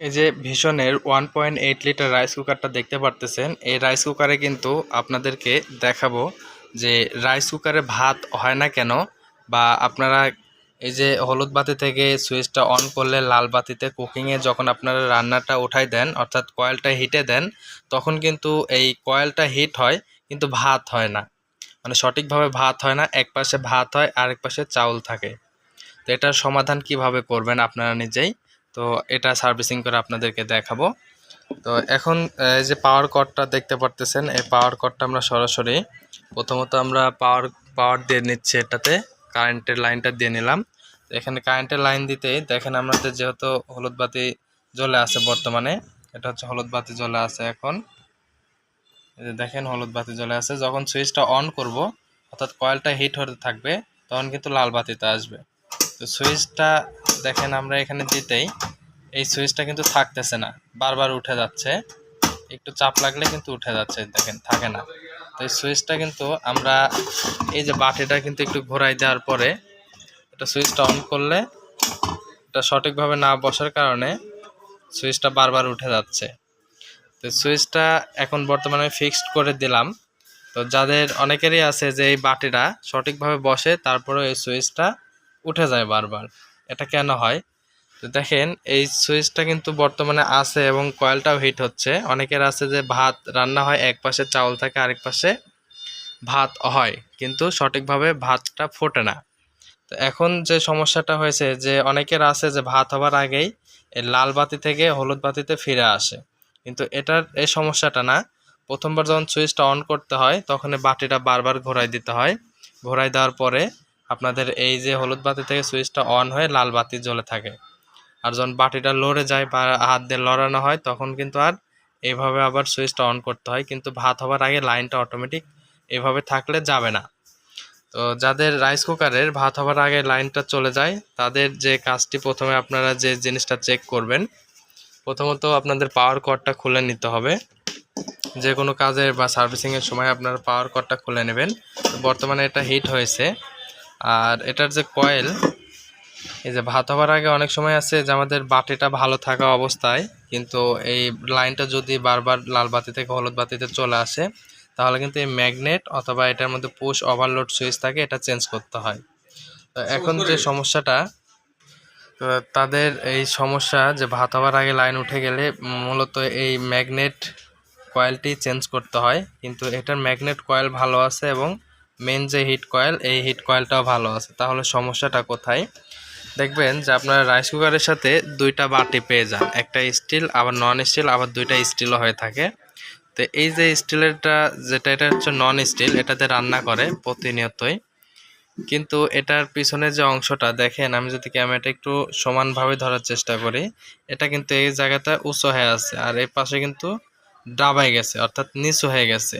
এই যে ভীষণের one point eight litre rice কুকারটা দেখতে পারতেছেন, এই রাইস কুকারে কিন্তু আপনাদেরকে দেখাবো যে রাইস কুকারে ভাত হয় না কেন বা আপনারা এই যে হলুদ বাতি থেকে সুইচটা অন করলে লাল বাতিতে কুকিংয়ে যখন আপনারা রান্নাটা উঠাই দেন, অর্থাৎ কয়েলটা হিটে দেন, তখন কিন্তু এই কয়েলটা হিট হয়, কিন্তু ভাত হয় না। মানে সঠিকভাবে ভাত হয় না এক পাশে ভাত হয় আরেক পাশে চাউল থাকে। তো এটার সমাধান কীভাবে করবেন আপনারা নিজেই? তো এটা সার্ভিসিং করে আপনাদেরকে দেখাবো। তো এখন এই যে পাওয়ার কটটা দেখতে পারতেছেন, এই পাওয়ার কটটা আমরা সরাসরি প্রথমত আমরা পাওয়ার পাওয়ার দিয়ে নিচ্ছি এটাতে কারেন্টের লাইনটা দিয়ে নিলাম। এখানে কারেন্টের লাইন দিতেই দেখেন আমাদের যেহেতু হলুদ বাতি জ্বলে আছে বর্তমানে, এটা হচ্ছে হলুদ বাতি জ্বলে আছে এখন। দেখেন হলুদ বাতি জ্বলে আছে, যখন সুইচটা অন করব, অর্থাৎ কয়েলটা হিট হতে থাকবে, তখন কিন্তু লাল বাতিতে আসবে। তো সুইচটা দেখেন আমরা এখানে দিতেই এই সুইচটা কিন্তু থাকতেছে না, বারবার উঠে যাচ্ছে। একটু চাপ লাগলে কিন্তু উঠে যাচ্ছে, দেখেন, থাকে না। তো এই সুইচটা কিন্তু আমরা এই যে বাটিটা কিন্তু একটু ঘোরাই দেওয়ার পরে এটা সুইচটা অন করলে এটা সঠিকভাবে না বসার কারণে সুইচটা বারবার উঠে যাচ্ছে। তো সুইচটা এখন বর্তমানে ফিক্সড করে দিলাম। তো যাদের অনেকেরই আছে যে এই বাটিটা সঠিকভাবে বসে তারপরে এই সুইচটা উঠে যায় বারবার। এটা কেন হয়? তো দেখেন, এই সুইচটা কিন্তু বর্তমানে আছে এবং কয়েলটাও হিট হচ্ছে। অনেকের আছে যে ভাত রান্না হয়, এক পাশে চাউল থাকে, আরেক পাশে ভাত হয়। কিন্তু সঠিকভাবে ভাতটা ফোটে না। তো এখন যে সমস্যাটা হয়েছে যে অনেকের আছে যে ভাত হবার আগেই এই লাল বাতি থেকে হলুদ বাতিতে ফিরে আসে। কিন্তু এটার এই সমস্যাটা না। প্রথমবার যখন সুইচটা অন করতে হয় তখন বাটিটা বারবার ঘোরাই দিতে হয়। ঘোরাই দেওয়ার পরে আপনাদের এই যে হলুদ বাতি থেকে সুইচটা অন হয়ে লাল বাতি জ্বলে থাকে। আর যখন বাটিটা লড়ে যায় বা হাত দিয়ে লড়ানো হয়, তখন কিন্তু আর এইভাবে আবার সুইচটা অন করতে হয়। কিন্তু ভাত হবার আগে লাইনটা অটোমেটিক এভাবে থাকলে যাবে না। তো যাদের রাইস কুকারের ভাত হবার আগে লাইনটা চলে যায়, তাদের যে কাজটি প্রথমে আপনারা যে জিনিসটা চেক করবেন, প্রথমত আপনাদের পাওয়ার কর্ডটা খুলে নিতে হবে। যে কোনো কাজের বা সার্ভিসিংয়ের সময় আপনারা পাওয়ার কর্ডটা খুলে নেবেন। বর্তমানে এটা হিট হয়েছে। আর এটার যে কয়েল এই যে ভাত হবার আগে অনেক সময় আছে যে আমাদের বাটিটা ভালো থাকা অবস্থায় কিন্তু এই লাইনটা যদি বারবার লাল বাতি থেকে হলুদ বাতিতে চলে আসে তাহলে কিন্তু এই ম্যাগনেট অথবা এটার মধ্যে পুশ ওভারলোড সুইচ থাকে এটা চেঞ্জ করতে হয়। তো এখন যে সমস্যাটা তাদের এই সমস্যা যে ভাত হওয়ার আগে লাইন উঠে গেলে মূলত এই ম্যাগনেট কয়েলটি চেঞ্জ করতে হয় কিন্তু এটার ম্যাগনেট কয়েল ভালো আছে এবং মেন যে হিট কয়েল এই হিট কয়েলটাও ভালো আছে। তাহলে সমস্যাটা কোথায়? দেখবেন যে আপনার রাইস কুকারের সাথে দুইটা বাটি পেয়ে যান। একটা স্টিল আবার নন স্টিল আবার দুইটা স্টিলও হয়ে থাকে। তো এই যে স্টিলেরটা যেটা এটা হচ্ছে নন স্টিল এটাতে রান্না করে প্রতিনিয়তই। কিন্তু এটার পিছনে যে অংশটা, দেখেন আমি যদি ক্যামেরাটা একটু সমানভাবে ধরার চেষ্টা করি, এটা কিন্তু এই জায়গাটা উঁচু হয়ে আছে, আর এই পাশে কিন্তু ডাবাই গেছে, অর্থাৎ নিচু হয়ে গেছে।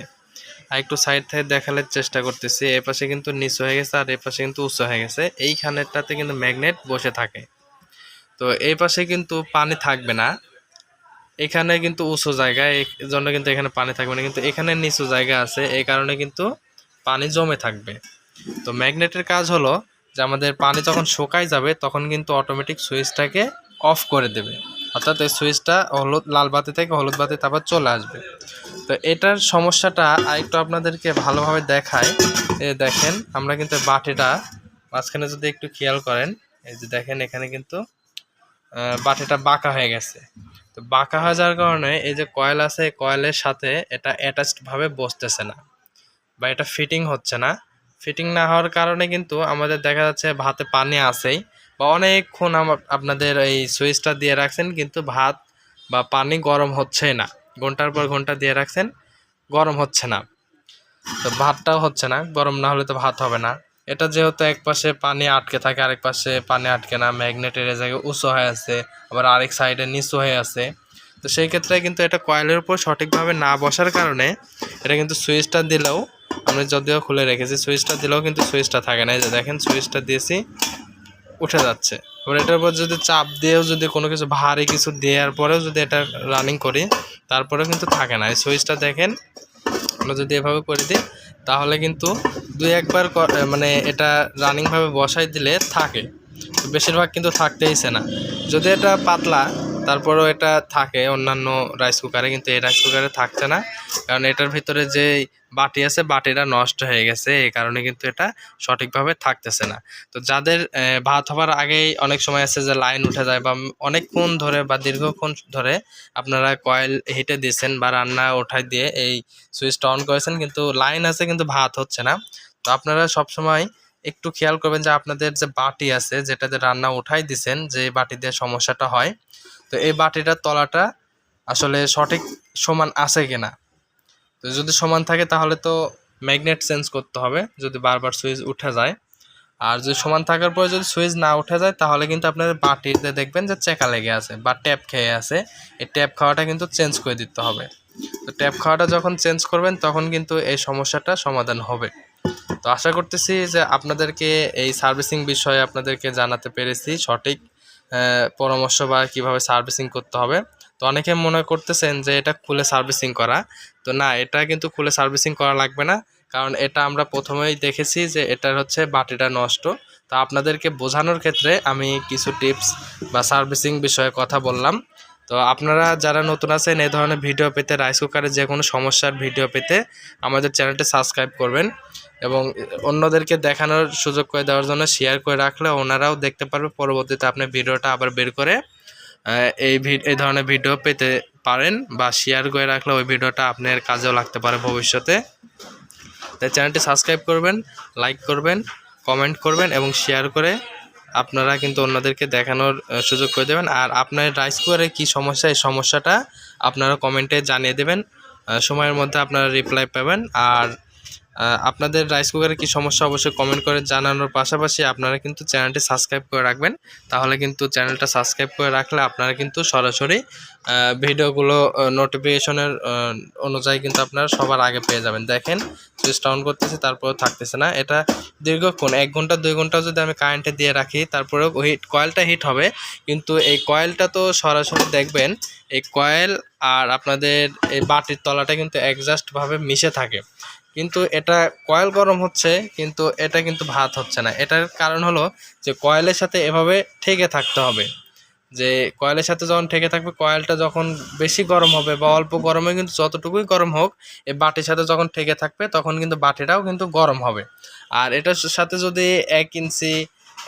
আর একটু সাইড থেকে দেখানোর চেষ্টা করতেছি। এ পাশে কিন্তু নিচু হয়ে গেছে আর এই পাশে কিন্তু উঁচু হয়ে গেছে। এইখানেরটাতে কিন্তু ম্যাগনেট বসে থাকে। তো এই পাশে কিন্তু পানি থাকবে না। এখানে কিন্তু উঁচু জায়গা এই জন্য কিন্তু এখানে পানি থাকবে না। কিন্তু এখানে নিচু জায়গা আছে। এই কারণে কিন্তু পানি জমে থাকবে। তো ম্যাগনেটের কাজ হলো যে আমাদের পানি যখন শুকায় যাবে, তখন কিন্তু অটোমেটিক সুইচটাকে অফ করে দেবে। অর্থাৎ এই সুইচটা হলুদ, লাল বাতি থেকে হলুদ বাতি তারপর চলে আসবে। তো এটার সমস্যাটা আরেকটু আপনাদেরকে ভালোভাবে দেখায় দেখেন, আমরা কিন্তু বাটিটা মাঝখানে যদি একটু খেয়াল করেন, এই যে দেখেন এখানে কিন্তু বাটিটা বাঁকা হয়ে গেছে। তো বাঁকা হয়ে যাওয়ার কারণে এই যে কয়েল আছে কয়েলের সাথে এটা অ্যাটাচড ভাবে বসতেছে না বা এটা ফিটিং হচ্ছে না। ফিটিং না হওয়ার কারণে কিন্তু আমাদের দেখা যাচ্ছে ভাতে পানি আসেই বা অনেকক্ষণ আমা- আপনাদের এই সুইচটা দিয়ে রাখছেন, কিন্তু ভাত বা পানি গরম হচ্ছেই না। ঘণ্টার পর ঘণ্টা দিয়ে রাখছেন, গরম হচ্ছে না। তো ভাতটাও হচ্ছে না, গরম না হলে তো ভাত হবে না। এটা যেহেতু এক পাশে পানি আটকে থাকে, আরেক পাশে পানি আটকে না, ম্যাগনেটের জায়গায় উঁচু হয়ে আছে, আবার আরেক সাইডে নিচু হয়ে আছে। তো সেই ক্ষেত্রে কিন্তু এটা কয়েলের উপর সঠিকভাবে না বসার কারণে এটা কিন্তু সুইচটা দিলেও, আমি যদিও খুলে রেখেছি, সুইচটা দিলেও কিন্তু সুইচটা থাকে না। এই যে দেখেন, সুইচটা দিয়েছি উঠে যাচ্ছে। এবার এটার উপর যদি চাপ দিয়েও যদি কোনো কিছু ভারী কিছু দেওয়ার পরেও যদি এটা রানিং করি, তারপরেও কিন্তু থাকে না। এই সুইচটা দেখেন, আমরা যদি এভাবে করে দিই, তাহলে কিন্তু দুই একবার মানে এটা রানিংভাবে বসাই দিলে থাকে। বেশিরভাগ কিন্তু থাকতেইছে না। যদি এটা পাতলা তারপরেও এটা থাকে অন্যান্য রাইস কুকারে কিন্তু এই রাইস কুকারে থাকছে না। কারণ এটার ভিতরে যে বাটি আছে, বাটিটা নষ্ট হয়ে গেছে এই কারণে কিন্তু এটা সঠিকভাবে থাকতেছে না। তো যাদের ভাত হবার আগেই অনেক সময় আছে যে লাইন উঠে যায় বা অনেকক্ষণ ধরে বা দীর্ঘক্ষণ ধরে আপনারা কয়েল হিটে দিয়েছেন বা রান্না ওঠায় দিয়ে এই সুইচটা অন করেছেন, কিন্তু লাইন আছে, কিন্তু ভাত হচ্ছে না। তো আপনারা সবসময় একটু খেয়াল করবেন যে আপনাদের যে বাটি আছে, যেটাতে রান্না উঠাই দিছেন যে বাটি দিয়ে সমস্যাটা হয় তো এই বাটিটার তলাটা আসলে সঠিক সমান আছে কি না তো যদি সমান থাকে তাহলে তো ম্যাগনেট চেঞ্জ করতে হবে, যদি বারবার সুইচ উঠে যায়। আর যদি সমান থাকার পরে যদি সুইচ না উঠে যায়, তাহলে কিন্তু আপনার বাটিতে দেখবেন যে চেকা লেগে আছে বা ট্যাপ খেয়ে আছে। এই ট্যাপ খাওয়াটা কিন্তু চেঞ্জ করে দিতে হবে। তো ট্যাপ খাওয়াটা যখন চেঞ্জ করবেন, তখন কিন্তু এই সমস্যাটা সমাধান হবে। তো আশা করতেছি যে আপনাদেরকে এই সার্ভিসিং বিষয়ে আপনাদেরকে জানাতে পেরেছি সঠিক। পরামর্শ বা কীভাবে সার্ভিসিং করতে হবে। তো অনেকে মনে করতেছেন যে এটা খুলে সার্ভিসিং করা। তো না, এটা কিন্তু খুলে সার্ভিসিং করা লাগবে না। কারণ এটা আমরা প্রথমেই দেখেছি যে এটার হচ্ছে বাটিটা নষ্ট। তো আপনাদেরকে বোঝানোর ক্ষেত্রে আমি কিছু টিপস বা সার্ভিসিং বিষয়ে কথা বললাম। তো আপনারা যারা নতুন আছেন এই ধরনের ভিডিও পেতে রাইস কুকারের যে কোনো সমস্যার ভিডিও পেতে আমাদের চ্যানেলটি সাবস্ক্রাইব করবেন। এবং অন্যদেরকে দেখানোর সুযোগ করে দেওয়ার জন্য শেয়ার করে রাখলে ওনারাও দেখতে পারবে। পরবর্তীতে আপনি ভিডিওটা আবার বের করে এই এই ধরনের ভিডিও পেতে পারেন বা শেয়ার করে রাখলে ওই ভিডিওটা আপনার কাজেও লাগতে পারে ভবিষ্যতে। তাই চ্যানেলটি সাবস্ক্রাইব করবেন লাইক করবেন কমেন্ট করবেন এবং শেয়ার করে আপনারা কিন্তু অন্যদেরকে দেখানোর সুযোগ করে দেবেন। আর আপনার রাইস কুকারে কী সমস্যা, এই সমস্যাটা আপনারা কমেন্টে জানিয়ে দেবেন। সময়ের মধ্যে আপনারা রিপ্লাই পাবেন। আর আপনাদের রাইস কুকারে কী সমস্যা অবশ্যই কমেন্ট করে জানানোর পাশাপাশি আপনারা কিন্তু চ্যানেলটি সাবস্ক্রাইব করে রাখবেন। তাহলে কিন্তু চ্যানেলটা সাবস্ক্রাইব করে রাখলে আপনারা কিন্তু সরাসরি ভিডিওগুলো নোটিফিকেশনের অনুযায়ী কিন্তু আপনারা সবার আগে পেয়ে যাবেন। দেখেন সুইচটা অন করতেছে, তারপরেও থাকতেছে না। এটা দীর্ঘক্ষণ, এক ঘণ্টা, দুই ঘণ্টা যদি আমি কারেন্টে দিয়ে রাখি, তারপরেও হিট কয়েলটা হিট হবে। কিন্তু এই কয়েলটা তো সরাসরি দেখবেন, এই কয়েল আর আপনাদের এই বাটির তলাটা কিন্তু একজাস্টভাবে মিশে থাকে। কিন্তু এটা কয়েল গরম হচ্ছে, কিন্তু এটা কিন্তু ভাত হচ্ছে না। এটার কারণ হলো যে কয়েলের সাথে এভাবে ঠেকে থাকতে হবে। যে কয়েলের সাথে যখন ঠেকে থাকবে, কয়েলটা যখন বেশি গরম হবে বা অল্প গরমে কিন্তু যতটুকুই গরম হোক এই বাটির সাথে যখন ঠেকে থাকবে, তখন কিন্তু বাটিটাও কিন্তু গরম হবে। আর এটার সাথে যদি এক ইঞ্চি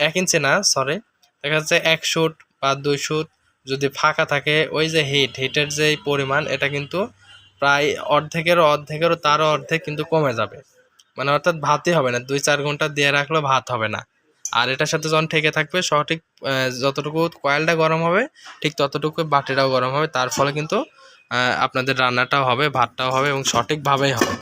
এক ইঞ্চি না সরি দেখা যাচ্ছে এক শুট বা দুই শুট যদি ফাঁকা থাকে, ওই যে হিট হিটের যে পরিমাণ, এটা কিন্তু প্রায় অর্ধেকেরও অর্ধেকেরও তারও অর্ধেক কিন্তু কমে যাবে। মানে অর্থাৎ ভাতই হবে না দুই চার ঘণ্টা দিয়ে রাখলেও ভাত হবে না। আর এটার সাথে যখন ঠেকে থাকবে, সঠিক যতটুকু কয়েলটা গরম হবে, ঠিক ততটুকু বাটিটাও গরম হবে। তার ফলে কিন্তু আপনাদের রান্নাটাও হবে, ভাতটাও হবে এবং সঠিকভাবেই হবে।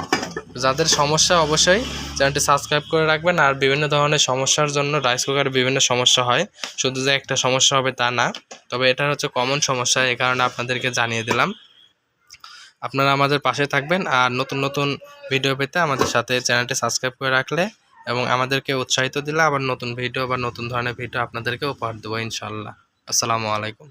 যাদের সমস্যা অবশ্যই চ্যানেলটি সাবস্ক্রাইব করে রাখবেন। আর বিভিন্ন ধরনের সমস্যার জন্য রাইস কুকারে বিভিন্ন সমস্যা হয়। শুধু যে একটা সমস্যা হবে তা না, তবে এটা হচ্ছে কমন সমস্যা এই কারণে আপনাদেরকে জানিয়ে দিলাম। আপনারা আমাদের পাশে থাকবেন আর নতুন নতুন ভিডিও পেতে আমাদের সাথে চ্যানেলটি সাবস্ক্রাইব করে রাখলে এবং আমাদেরকে উৎসাহিত দিলে আবার নতুন ভিডিও বা নতুন ধরনের ভিডিও আপনাদেরকে উপহার দেবো ইনশাল্লাহ আসসালামু আলাইকুম।